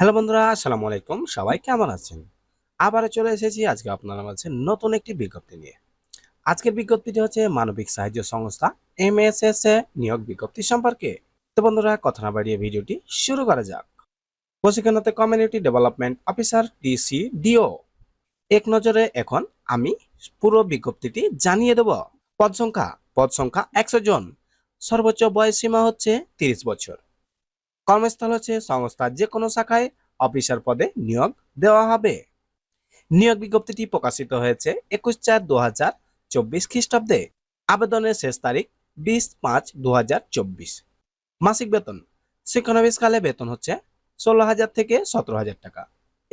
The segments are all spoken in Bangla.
হ্যালো বন্ধুরা, আসসালামু আলাইকুম। সবাই কেমন আছেন? আবার চলে এসেছি আজকে আপনারা মাঝে নতুন একটি বিজ্ঞপ্তি নিয়ে। আজকের বিজ্ঞপ্তিটি হচ্ছে মানবিক সাহায্য সংস্থা এমএসএস এ নিয়োগ বিজ্ঞপ্তি সম্পর্কে। তো বন্ধুরা, কথা না বাড়িয়ে ভিডিওটি শুরু করা যাক। প্রশিক্ষণতে community development officer DC DO এক নজরে এখন আমি পুরো বিজ্ঞপ্তিটি জানিয়ে দেব। পদ সংখ্যা পদ সংখ্যা একশো জন। সর্বোচ্চ বয়স সীমা হচ্ছে তিরিশ বছর। কর্মস্থল হচ্ছে সংস্থার যে কোনো শাখায় অফিসার পদে নিয়োগ দেওয়া হবে। নিয়োগ বিজ্ঞপ্তিটি প্রকাশিত হয়েছে একুশ চার দু হাজার চব্বিশ খ্রিস্টাব্দে। আবেদনের শেষ তারিখ বিশ পাঁচ দু হাজার চব্বিশ। মাসিক বেতন, শিক্ষানবিশকালে বেতন হচ্ছে ষোলো হাজার থেকে সতেরো হাজার টাকা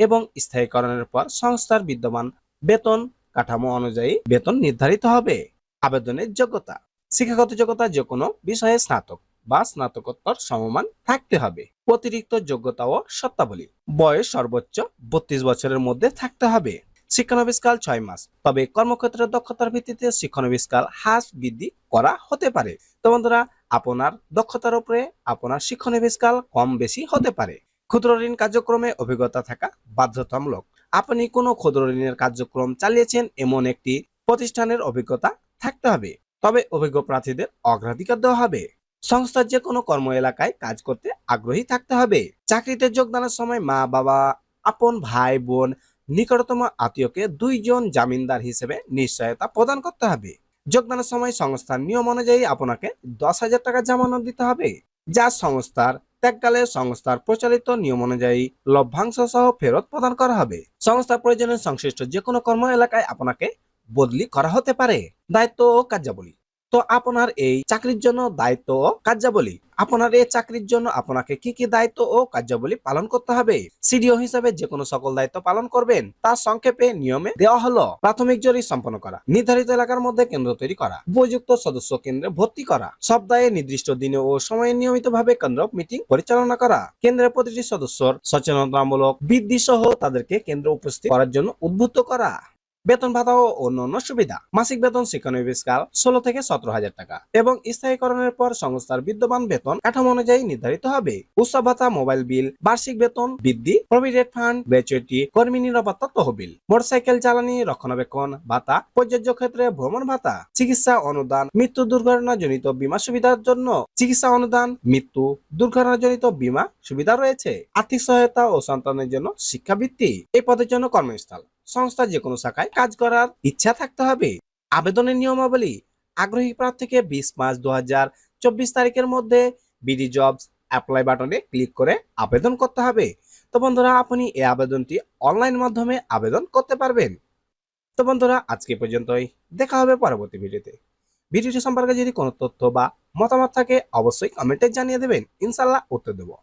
এবং স্থায়ীকরণের পর সংস্থার বিদ্যমান বেতন কাঠামো অনুযায়ী বেতন নির্ধারিত হবে। আবেদনের যোগ্যতা, শিক্ষাগত যোগ্যতা যে কোনো বিষয়ে স্নাতক বা স্নাতকোত্তর সমমান থাকতে হবে। অতিরিক্ত যোগ্যতা ও শর্তাবলী। বয়স সর্বোচ্চ বত্রিশ বছরের মধ্যে থাকতে হবে। শিক্ষানবিষ্কাল ছয় মাস। তবে কর্মক্ষেত্রের দক্ষতার ভিত্তিতে শিক্ষানবিষ্কাল হ্রাস বৃদ্ধি করা হতে পারে। তো বন্ধুরা, আপনার দক্ষতার উপরে আপনার শিক্ষানবিষ্কাল কম বেশি হতে পারে। ক্ষুদ্র ঋণ কার্যক্রমে অভিজ্ঞতা থাকা বাধ্যতামূলক। আপনি কোনো ক্ষুদ্র ঋণের কার্যক্রম চালিয়েছেন এমন একটি প্রতিষ্ঠানের অভিজ্ঞতা থাকতে হবে। তবে অভিজ্ঞ প্রার্থীদের অগ্রাধিকার দেওয়া হবে। সংস্থার যে কোনো কর্ম এলাকায় কাজ করতে আগ্রহী থাকতে হবে। চাকরিতে যোগদানের সময় মা, বাবা, আপন ভাই, বোন, নিকটতম আত্মীয়কে দুইজন জামিনদার হিসেবে নিশ্চয়তা প্রদান করতে হবে। যোগদানের সময় সংস্থার নিয়ম অনুযায়ী আপনাকে দশ হাজার টাকা জামানত দিতে হবে, যা সংস্থার ত্যাগকালে সংস্থার প্রচলিত নিয়ম অনুযায়ী লভ্যাংশ সহ ফেরত প্রদান করা হবে। সংস্থার প্রয়োজনে সংশ্লিষ্ট যে কোনো কর্ম এলাকায় আপনাকে বদলি করা হতে পারে। দায়িত্ব ও কার্যাবলী। তো আপনার এই চাকরির জন্য দায়িত্ব ও কার্যাবলী। আপনার এই চাকরির জন্য আপনাকে কি কি দায়িত্ব ও কার্যাবলী পালন করতে হবে? সিডিও হিসাবে যে কোনো সকল দায়িত্ব পালন করবেন। তা সংক্ষেপে নিয়মে দেওয়া হলো। প্রাথমিক জরি সম্পন্ন করা। নির্ধারিত এলাকার মধ্যে কেন্দ্র তৈরি করা। উপযুক্ত সদস্য কেন্দ্রে ভর্তি করা। সপ্তাহে নির্দিষ্ট দিনে ও সময়ে নিয়মিতভাবে কেন্দ্র মিটিং পরিচালনা করা। কেন্দ্রের প্রতিটি সদস্যর সচেতনতামূলক বৃদ্ধি সহ তাদেরকে কেন্দ্র উপস্থিত করার জন্য উদ্বুদ্ধ করা। বেতন ভাতা ও অন্যান্য সুবিধা। মাসিক বেতন শিক্ষানবিষ্কাল ষোলো থেকে সতেরো হাজার টাকা এবং স্থায়ীকরণের পর সংস্থার বিদ্যমান বেতন কাঠামো অনুযায়ী নির্ধারিত হবে। উৎসব ভাতা, মোবাইল বিল, বার্ষিক বেতন বৃদ্ধি, প্রভিডেন্ট ফান্ড, গ্র্যাচুইটি, কর্মী নিরাপত্তা, তহবিল, মোটরসাইকেল জ্বালানি, রক্ষণাবেক্ষণ, ভাতা, প্রযোজ্য ক্ষেত্রে ভ্রমণ ভাতা, চিকিৎসা অনুদান, মৃত্যু দুর্ঘটনা জনিত বীমা সুবিধার জন্য চিকিৎসা অনুদান, মৃত্যু দুর্ঘটনা জনিত বীমা সুবিধা রয়েছে। আর্থিক সহায়তা ও সন্তানের জন্য শিক্ষাবৃত্তি। এই পদের জন্য কর্মস্থল। সংস্থা যে কোনো শাখায় কাজ করার ইচ্ছা থাকতে হবে। আবেদনের নিয়মাবলী, আগ্রহী প্রার্থীকে বিশ পাঁচ দু চব্বিশ তারিখের মধ্যে বিডি জবস অ্যাপ্লাই বাটনে ক্লিক করে আবেদন করতে হবে। তো বন্ধুরা, আপনি এই আবেদনটি অনলাইন মাধ্যমে আবেদন করতে পারবেন। তো বন্ধুরা, আজকে পর্যন্তই। দেখা হবে পরবর্তী ভিডিওতে। ভিডিওটি সম্পর্কে যদি কোনো তথ্য বা মতামত থাকে, অবশ্যই কমেন্টে জানিয়ে দেবেন। ইনশাল্লাহ উত্তর দেবো।